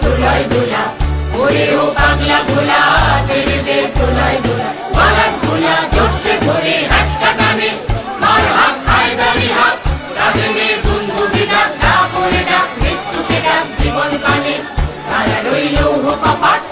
প্রলয় ভোলা। ওরে ও পাগলা ভোলা তেরে দে প্রলয় ভোলা। বারাত ভোলা, জোরসে ধরে হাসটা নামে। মার হাত হায়দারি হাত, রাজনে দুন্দুবি ডাক ডাক মৃত্যুকে ডাক জীবন পানে তারা রইল কপাট